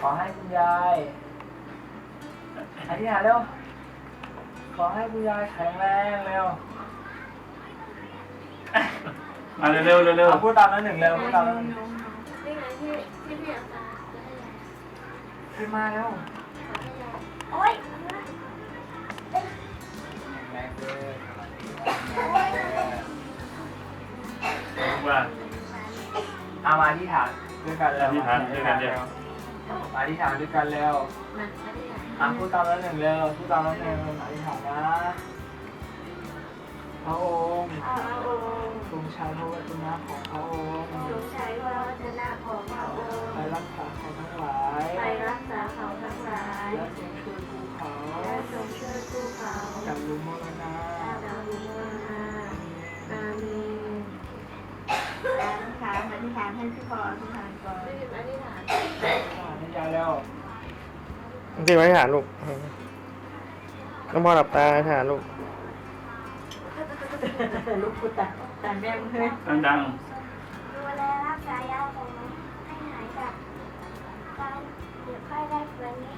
ขอให้คุณยายอธิษฐานเร็ว ขอให้คุณยายแข็งแรงเร็วมาเร็วเร็วเร็วเอาพูดตามนั้นหนึ่งเร็วพูดตามนั้นหนึ่งนี่ไงที่ที่พี่อาจารย์จะให้ยายขึ้นมาเร็วขอให้ยายโอ๊ยแรงเลยว่าเอามาอธิษฐาน ด้วยกันเร็วอธิษฐานด้วยกันเร็วมาอธิษฐานด้วยกันเร็วมาไม่ได้ยายอะพูดตามนั้นหนึ่งเร็วพูดตามนั้นหนึ่งอธิษฐานนะพระองค์พระองค์ทรงใช้พระวจนะของพระองค์ ทรงใช้พระวจ จริงไหมฐานลูกน้องพ่อหลับตาฐานลูกลูกพุทธตาแม่เพื่อนดังดังดูแลรักษายาของน้องให้หายจากการเจ็บไข้ได้ป่วยนี้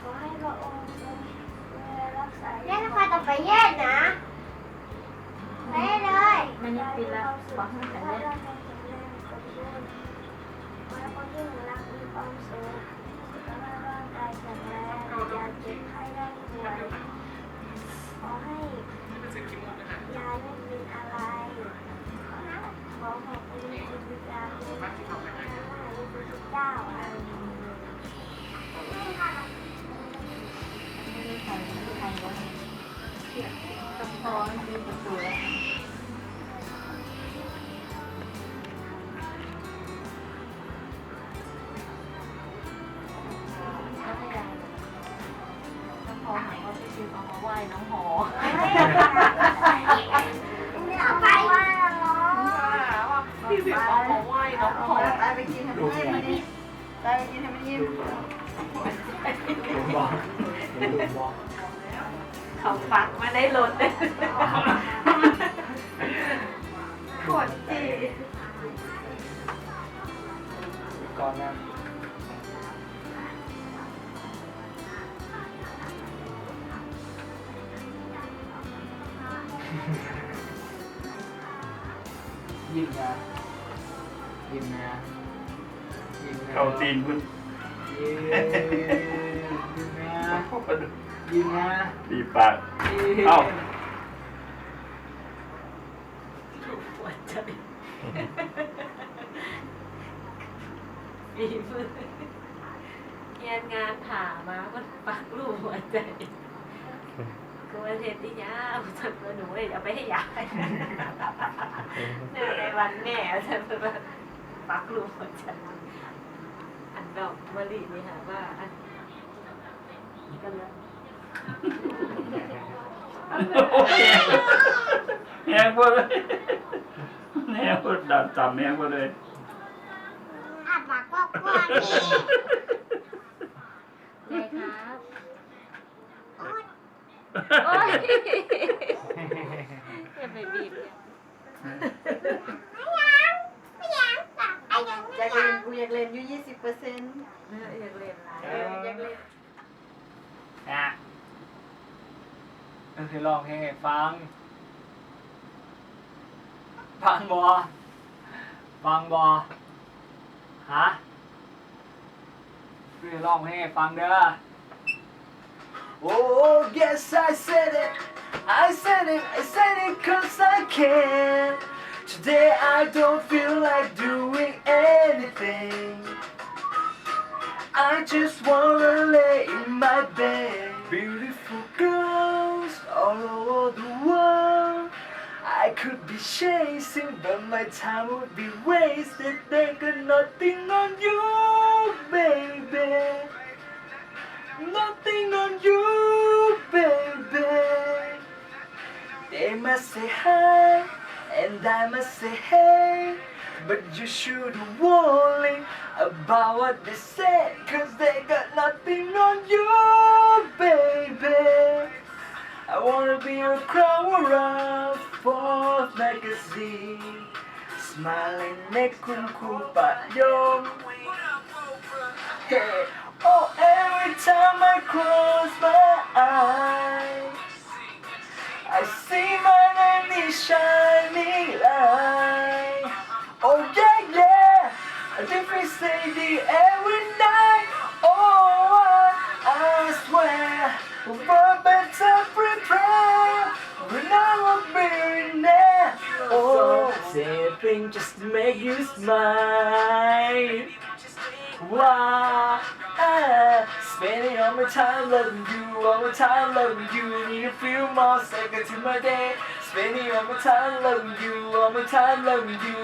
ขอให้พระองค์ทรงดูแลรักษาแยกนะคะต่อไปแยกนะไปเลยมันยังปีละบอกให้แต่แร กินให้มันยิ้มตายไปกินให้มันยิ้มลุมบอกลุมบอกเขาฟักมาได้รถเลยขวดจีก่อนนะยิ้มนะยิ้มนะยิ้มนะ เข้าตีนคุณยิ้มนะยิ้มนะดีปาก เอ้าหัวใจมีมือเรียนงานผ่ามาก็ปักลูกหัวใจคือวันเทศที่ยาวฉันหนูเลยเอาไปให้ยายเนื่องในวันแม่ฉันแบบปักลูกหัวใจอัน ดอกมะลินี่ค่ะว่าอันกันแล้วโอเคแหงหมดเลยแหงหมดดับจับแหงหมดเลยอาปากกว้างๆนี่ยายครับโอ๊ย ก็คือร้องเพลงให้ฟัง ฟังบอฟังบอฮะคือร้องเพลงให้ฟังเด้อ Oh yes I said it I said it I said it cause I can Today I don't feel like doing anything I just wanna lay in my bed. could be chasing, but my time would be wasted. They got nothing on you, baby. Nothing on you, baby. They must say hi, and I must say hey. But you should worry about what they say, cause they got nothing on you, baby. I wanna be a cover of Forbes magazine. Smiling neck and cool but yo. Hey. Oh, every time I close my eyes, I see my name in shining light. Oh yeah, yeah, a different city. Something just to make you smile ah, spending all my time loving you, all my time loving you. Need a few more seconds in my day. Spending all my time loving you, all my time loving you.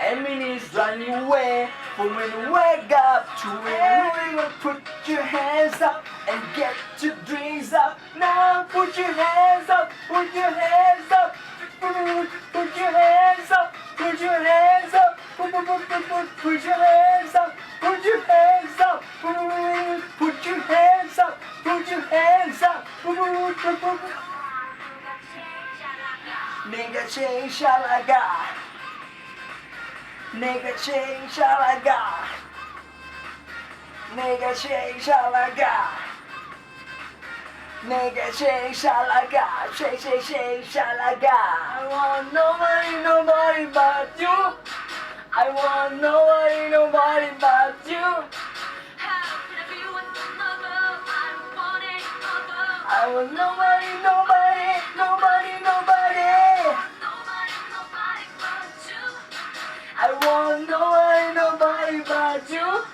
And minutes running away. But when you wake up to it, put your hands up and get your dreams up. Now put your hands up, put your hands up. Put your hands up, put your hands up, put, put, put, put, put, your hands up, put your hands up, put, put your hands up, put your hands up, put, put. Nigga change shalaga, nigga change shalaga, nigga change shalaga. Nigga shake shalaga, shake shake shake shalaga. I want nobody, nobody but you. I want nobody, nobody but you. I want nobody, nobody, nobody, nobody. I want nobody, nobody but you.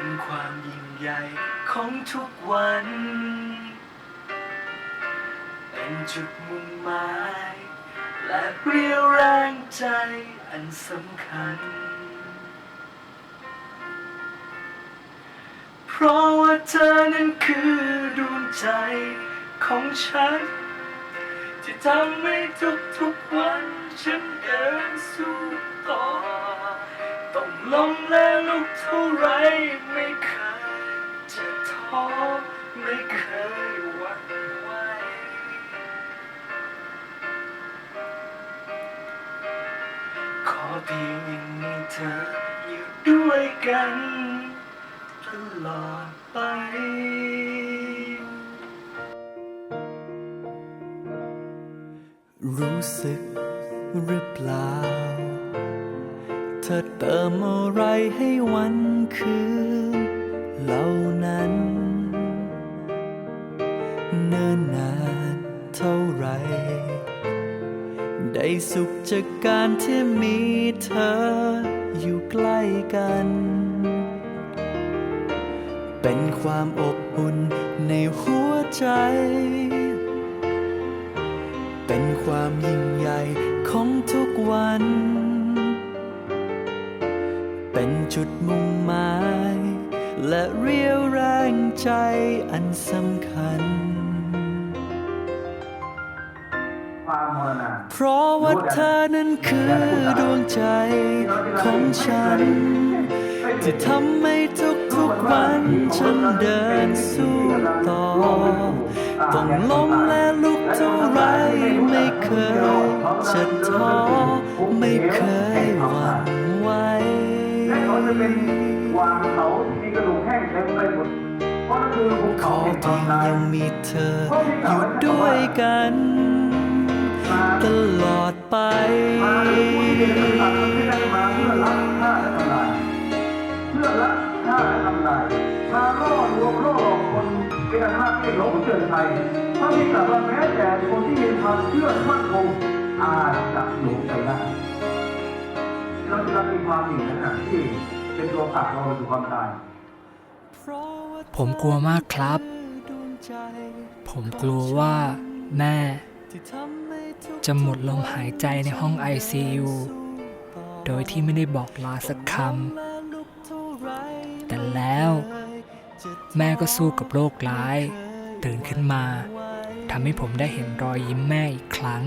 เป็นความยิ่งใหญ่ของทุกวัน เป็นจุดมุ่งหมาย และเปรียวแรงใจอันสำคัญ เพราะว่าเธอนั้นคือดวงใจของฉัน ที่ทำให้ทุกๆวันฉันเดินสู้ต่อ ล้มและลุกเท่าไรไม่เคยจะท้อไม่เคยหวั่นไหวขอเพียงยังมีเธออยู่ด้วยกันตลอดไปรู้สึกหรือเปล่า ธอเติมอะไรให้วันคืนเหล่านั้น เนิ่นนานเท่าไร ได้สุขจากการที่มีเธออยู่ใกล้กัน เป็นความอบอุ่นในหัวใจ เป็นความยิ่งใหญ่ของทุกวัน เป็นจุดมุ่งหมาย และเรียวแรงใจอันสำคัญ ความมรณะเพราะว่าเธอนั้นคือดวงใจของฉัน ที่ทำให้ทุกๆวันฉันเดินสู้ต่อ ต้องล้มและลุกเท่าไรไม่เคยจะท้อไม่เคยหวั่นไหว และเขาจะเป็นวางเขาที่มีกระดูกแห้งเต็มไปหมดเพราะนั่นคือภูขเขาอแห่งคเพีวามยงตายยังมีเธออยู่ด้วยกัน ตลอดไปมาหรือผู้ที่เป็นสัตว์ที่ได้มาเพื่อรับฆ่าและทำลายเพื่อรับฆ่าและทำลายมาล่อลวงล่อหลอกคนเป็นอันมากให้หลงเชื่อใจถ้ามีแต่ว่าแม้แต่คนที่มีความเชื่อมั่นคงอาจจะหลงไปได้ เราจะมีความหนีนะที่เป็นตัวผลักเราไปสู่ความตาย ผมกลัวมากครับ ผมกลัวว่าแม่ จะหมดลมหายใจในห้อง ICU โดยที่ไม่ได้บอกลาสักคำ แต่แล้ว แม่ก็สู้กับโรคร้าย ตื่นขึ้นมาทำให้ผมได้เห็นรอยยิ้มแม่อีกครั้ง